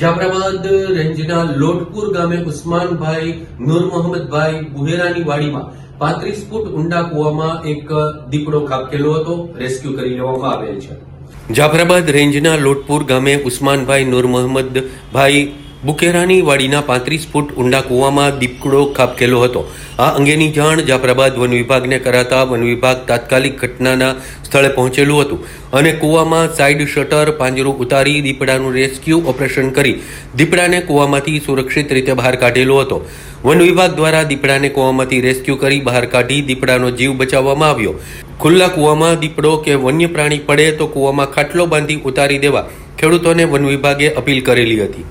જાફરાબાદ રેન્જના લોટપુર ગામે ઉસ્માનભાઈ, નૂર મોહમ્મદભાઈ બુહેરાની વાડીમાં પાંત્રીસ ફૂટ ઊંડા કૂવામાં એક દીપડો ખાબકેલો હતો. રેસ્ક્યુ કરી લેવામાં આવેલ છે. જાફરાબાદ રેન્જના લોટપુર ગામે ઉસ્માનભાઈ, નૂર મોહમ્મદભાઈ બુકેરાની વાડીના પાંત્રીસ ફૂટ ઊંડા કૂવામાં દીપડો ખાબકેલો હતો. આ અંગેની જાણ જાફરાબાદ વન વિભાગને કરાતા વન વિભાગ તાત્કાલિક ઘટનાના સ્થળે પહોંચેલું હતું અને કૂવામાં સાઇડ શટર પાંજરું ઉતારી દીપડાનું રેસ્ક્યુ ઓપરેશન કરી દીપડાને કૂવામાંથી સુરક્ષિત રીતે બહાર કાઢેલો હતો. વન વિભાગ દ્વારા દીપડાને કૂવામાંથી રેસ્ક્યુ કરી બહાર કાઢી દીપડાનો જીવ બચાવવામાં આવ્યો. ખુલ્લા કૂવામાં દીપડો કે વન્ય પ્રાણી પડે તો કૂવામાં ખાટલો બાંધી ઉતારી દેવા ખેડૂતોને વન વિભાગે અપીલ કરેલી હતી.